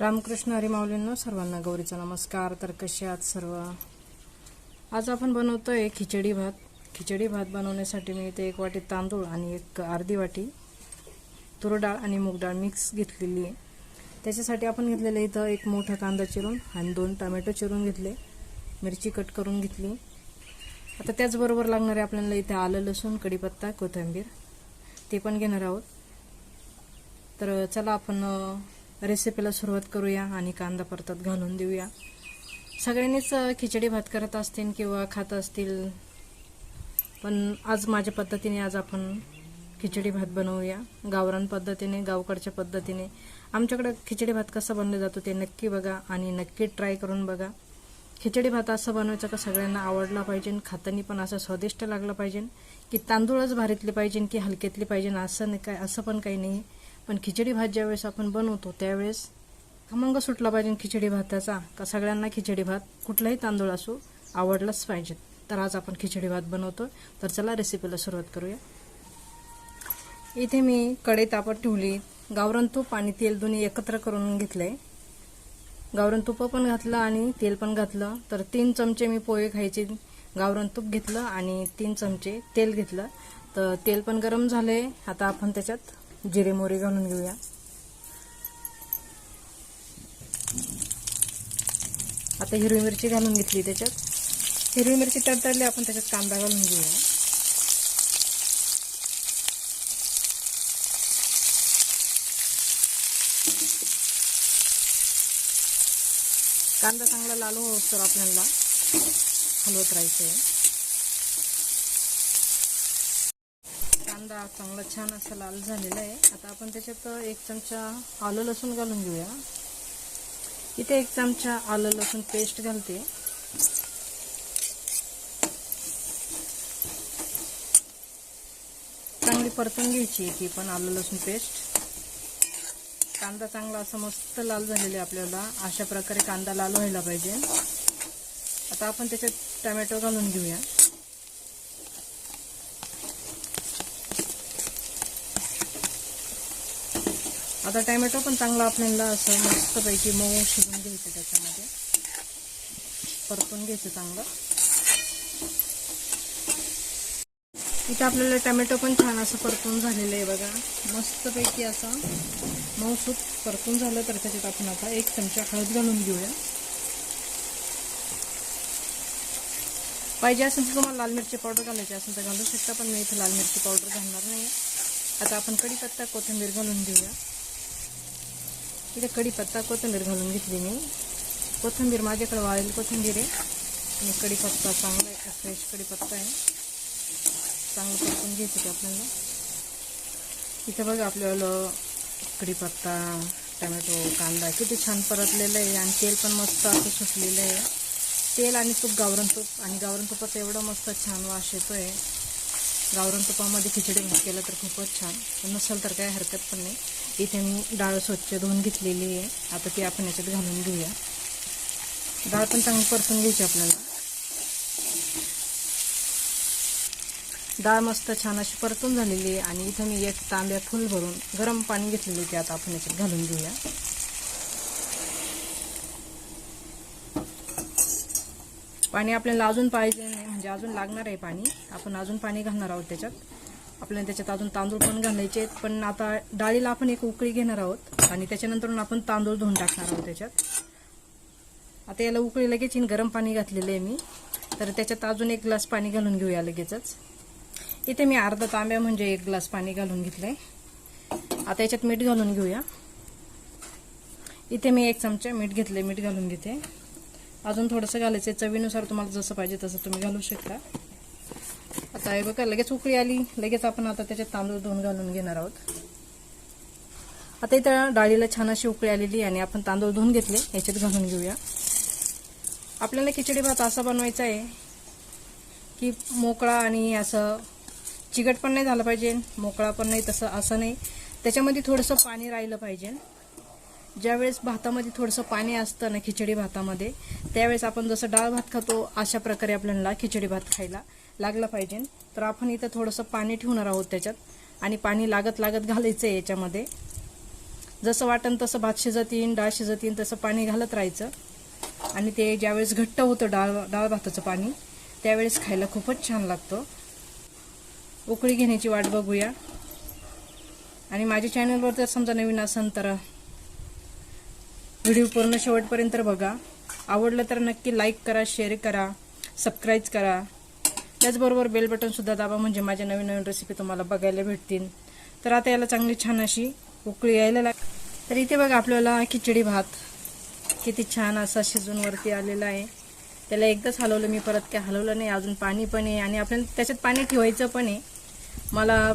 रामकृष्ण हरिमाऊलींना सर्वांना गौरीचा नमस्कार. तर कसे आहात सर्व? आज आपण बनवतो आहे खिचडी भात. खिचडी भात बनवण्यासाठी मी इथे एक वाटी तांदूळ आणि एक अर्धी वाटी तुरडाळ आणि मूग डाळ मिक्स घेतलेली आहे. त्याच्यासाठी आपण घेतलेलं इथं एक मोठा कांदा चिरून आणि दोन टमॅटो चिरून घेतले. मिरची कट करून घेतली. आता त्याचबरोबर लागणारे आपल्याला इथे आलं लसूण कढीपत्ता कोथिंबीर ते पण घेणार आहोत. तर चला आपण रेसिपीला सुरुवात करूया आणि कांदा परतात घालून देऊया. सगळ्यांनीच खिचडी भात करत असतील किंवा खात असतील पण आज माझ्या पद्धतीने आज आपण खिचडी भात बनवूया. गावरान पद्धतीने गावकडच्या पद्धतीने. आमच्याकडे खिचडी भात कसा बनला जातो ते नक्की बघा आणि नक्की ट्राय करून बघा. खिचडी भात असं बनवायचं का सगळ्यांना आवडला पाहिजे खातानी पण असं स्वादिष्ट लागलं पाहिजे की तांदूळच भारीतले पाहिजे की हलक्यातले पाहिजे असं नाही काय असं पण काही नाही. पण खिचडी भात ज्यावेळेस आपण बनवतो त्यावेळेस खमंग सुटला पाहिजे खिचडी भाताचा. का सगळ्यांना खिचडी भात कुठलाही तांदूळ असो आवडलाच पाहिजे. तर आज आपण खिचडी भात बनवतो तर चला रेसिपीला सुरुवात करूया. इथे मी कढई तापत ठेवली. गावरण तूप आणि तेल दोन्ही एकत्र करून घेतलंय. गावरण तूप पण घातलं आणि तेल पण घातलं. तर तीन चमचे मी पोहे खायचे. गावरण तूप घेतलं आणि तीन चमचे तेल घेतलं. तर तेल पण गरम झाले आता आपण त्याच्यात जिरे मोरे घालून घेऊया. आता हिरवी मिरची घालून घेतली त्याच्यात. हिरवी मिरची तडतडली आपण त्याच्यात कांदा घालून घेऊया. कांदा चांगला लाल होतो आपल्याला. हलवत राहायचं आहे कांदा चांगला छान असा लाल झालेला आहे. आता आपण त्याच्यात एक चमचा आलं लसूण घालून घेऊया. इथे एक चमचा आलं लसूण पेस्ट घालते. चांगली परतून घ्यायची ती पण आलं लसूण पेस्ट कांदा चांगला असा मस्त लाल झालेला आहे आपल्याला. अशा प्रकारे कांदा लाल व्हायला पाहिजे. आता आपण त्याच्यात टमॅटो घालून घेऊया. आता टॅमॅटो पण चांगला आपल्याला असं मस्तपैकी मऊ शिजून घ्यायचं त्याच्यामध्ये. परतून घ्यायचं चांगलं. इथे आपल्याला टॅमॅटो पण छान असं परतून झालेलं आहे बघा. मस्तपैकी असं मऊ सूप परतून झालं तर त्याच्यात आपण आता एक चमचा हळद घालून घेऊया. पाहिजे असेल तर तुम्हाला लाल मिरची पावडर घालायची असेल तर घालू शकता पण मी इथे लाल मिरची पावडर घालणार नाही आता आपण कढीपत्ता कोथिंबीर घालून घेऊया. इथे कढीपत्ता कोथिंबीर घालून घेतली मी. कोथिंबीर माझ्याकडे वाळेल कोथिंबीर आहे. आणि कढीपत्ता चांगला आहे फ्रेश कढीपत्ता आहे. चांगलं परतून घ्यायचं ते आपल्याला. इथं बघा आपल्याला कढीपत्ता टमॅटो कांदा किती छान परतलेलं आहे आणि तेल पण मस्त असं सुटलेलं आहे. तेल आणि तूप गावरण तूप आणि गावरण तुपाचा एवढा मस्त छान वास आहे गावरण तुपामध्ये खिचडी केलं तर खूपच छान. पण नसेल तर काही हरकत पण नाही. इथे मी डाळ स्वच्छ धुवून घेतलेली आहे. आता ती आपण याच्यात घालून घेऊया. डाळ पण चांगली परतून घ्यायची आपल्याला. डाळ मस्त छान अशी परतून झालेली आहे. आणि इथं मी एक तांब्या फुल भरून गरम पाणी घेतलेलं ते आता आपण याच्यात घालून घेऊया. पाणी आपल्याला अजून पाहिजे नाही म्हणजे अजून लागणार आहे पाणी. आपण अजून पाणी घालणार आहोत त्याच्यात. आपल्याला त्याच्यात अजून तांदूळ पण घालायचे आहेत. पण आता डाळीला आपण एक उकळी घेणार आहोत आणि त्याच्यानंतर आपण तांदूळ धुवून टाकणार आहोत त्याच्यात. आता याला उकळी लगेच इन गरम पाणी घातलेलं आहे मी. तर त्याच्यात अजून एक ग्लास पाणी घालून घेऊया लगेचच. इथे मी अर्धा तांब्या म्हणजे एक ग्लास पाणी घालून घेतलंय. आता याच्यात मीठ घालून घेऊया. इथे मी एक चमचा मीठ घेतलं मीठ घालून घेते. अजून थोडंसं घालायचं चवीनुसार तुम्हाला जसं पाहिजे तसं तुम्ही घालू शकता. आता हे बघा लगेच उकळी आली. लगेच आपण आता त्याच्यात तांदूळ धुवून घालून घेणार आहोत. आता इथं डाळीला छान अशी उकळी आलेली आणि आपण तांदूळ धुवून घेतले. याच्यात घालून घेऊया. आपल्याला खिचडी भात असा बनवायचा आहे की मोकळा आणि असं चिकट पण नाही झालं पाहिजे. मोकळा पण नाही तसं असं नाही. त्याच्यामध्ये थोडंसं पाणी राहिलं पाहिजे. ज्यावेळेस भातामध्ये थोडंसं पाणी असतं ना खिचडी भातामध्ये त्यावेळेस आपण जसं डाळ भात खातो अशा प्रकारे आपल्याला खिचडी भात खायला लागला पाहिजे. तर आपण इथं थोडंसं पाणी ठेवणार आहोत त्याच्यात आणि पाणी लागत लागत घालायचं आहे याच्यामध्ये. जसं वाटन तसं भात शिजत येईन डाळ शिजत येईन तसं पाणी घालत राहायचं. आणि ते ज्यावेळेस घट्ट होतं डाळ डाळ भाताचं पाणी त्यावेळेस खायला खूपच छान लागतं. उकळी घेण्याची वाट बघूया. आणि माझ्या चॅनलवर जर समजा नवीन असेल तर व्हिडिओ पूर्ण शेवटपर्यंत बघा. आवडलं तर नक्की लाईक करा शेअर करा सबस्क्राईब करा. त्याचबरोबर बेल बटन सुद्धा दाबा म्हणजे माझ्या नवीन नवीन रेसिपी तुम्हाला बघायला भेटतील. तर आता याला चांगली छान अशी उकळी यायला लाग तर इथे बघा आपल्याला खिचडी भात. किती छान असा शिजून वरती आलेला आहे. त्याला एकदाच हलवलं मी परत काय हलवलं नाही अजून पाणी पण आहे. आणि आपल्याला त्याच्यात पाणी ठेवायचं पण आहे. मला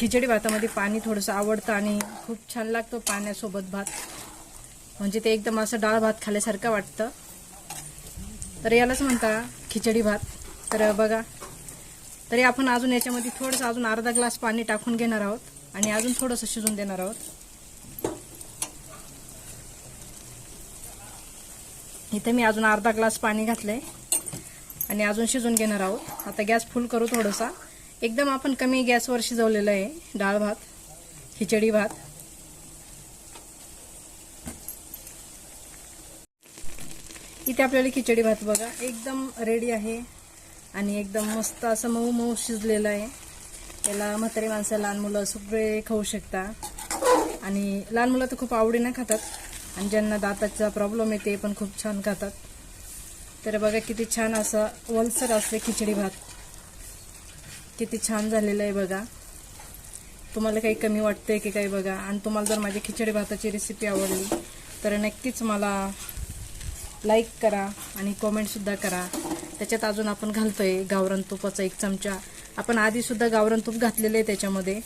खिचडी भातामध्ये पाणी थोडंसं आवडतं आणि खूप छान लागतं पाण्यासोबत भात. म्हणजे ते एकदम असं डाळ भात खाल्ल्यासारखं वाटतं. तर यालाच म्हणता खिचडी भात. तर बघा तरी आपण अजून याच्यामध्ये थोडंसं अजून अर्धा ग्लास पाणी टाकून घेणार आहोत आणि अजून थोडंसं शिजून देणार आहोत. इथे मी अजून अर्धा ग्लास पाणी घातलंय आणि अजून शिजून घेणार आहोत. आता गॅस फुल करू थोडासा. एकदम आपण कमी गॅसवर शिजवलेलं आहे डाळ भात खिचडी भात. इथे आपल्याला खिचडी भात बघा. एकदम रेडी आहे आणि एकदम मस्त असं मऊ मऊ शिजलेलं आहे. त्याला म्हातारी माणसं लहान मुलं सगळे खाऊ शकता. आणि लहान मुलं तर खूप आवडीनं खातात. आणि ज्यांना दाताचा प्रॉब्लेम आहे ते पण खूप छान खातात. तर बघा किती छान असं वलसर असते खिचडी भात. किती छान झालेलं आहे बघा. तुम्हाला काही कमी वाटतंय की काही बघा. आणि तुम्हाला जर माझी खिचडी भाताची रेसिपी आवडली तर नक्कीच मला लाईक करा आणि कॉमेंटसुद्धा करा. त्याच्यात अजून आपण घालतो आहे गावरण तुपाचा एक चमचा. आपण आधीसुद्धा गावरण तूप घातलेलं आहे त्याच्यामध्ये.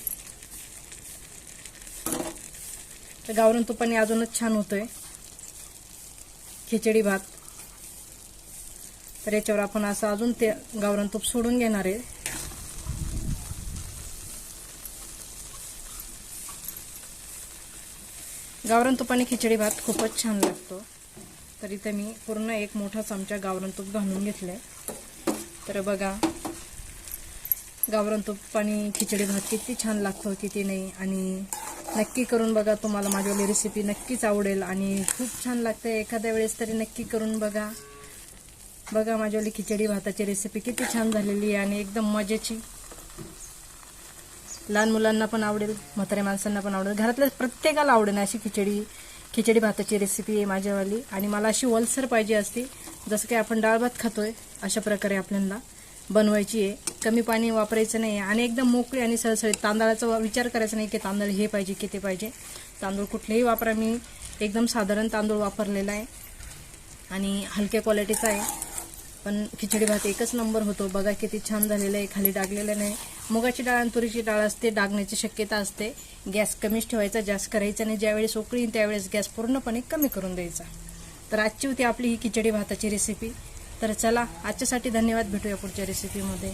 तर गावरण तुपाने अजूनच छान होतोय. खिचडी भात. तर याच्यावर आपण असं अजून ते गावरण तूप सोडून घेणार आहे. गावरण तुपाने खिचडी भात खूपच छान लागतो. तर इथे मी पूर्ण एक मोठा चमचा गावरण तूप घालून घेतलंय. तर बघा गावरण तूप आणि खिचडी भात किती छान लागतो हो, किती नाही. आणि नक्की करून बघा तुम्हाला माझीवाली रेसिपी नक्कीच आवडेल आणि खूप छान लागते. एखाद्या वेळेस तरी नक्की करून बघा. बघा माझीवाली खिचडी भाताची रेसिपी किती छान झालेली आहे आणि एकदम मजेची. लहान मुलांना पण आवडेल म्हाताऱ्या माणसांना पण आवडेल. घरातल्या प्रत्येकाला आवडेल अशी खिचडी. खिचडी भाताची रेसिपी आहे माझ्यावाली. आणि मला अशी वलसर पाहिजे असती जसं काही आपण डाळ भात खातोय अशा प्रकारे आपल्याला बनवायची आहे. कमी पाणी वापरायचं नाही आणि एकदम मोकळी आणि सळसळीत तांदळाचा विचार करायचा नाही की तांदळ हे पाहिजे की ते पाहिजे. तांदूळ कुठलेही वापरा. मी एकदम साधारण तांदूळ वापरलेला आहे. आणि हलक्या क्वालिटीचा आहे. पण खिचडी भात एकच नंबर होतो. बघा किती छान झालेलं आहे. खाली डागलेलं नाही. मुगाची डाळ आणि तुरीची डाळ असते. डागण्याची शक्यता असते. गॅस कमीच ठेवायचा जास्त करायचा नाही. ज्यावेळेस उकळी त्यावेळेस गॅस पूर्णपणे कमी करून द्यायचा. तर आजची होती आपली ही खिचडी भाताची रेसिपी तर चला आजच्यासाठी धन्यवाद. भेटूया पुढच्या रेसिपीमध्ये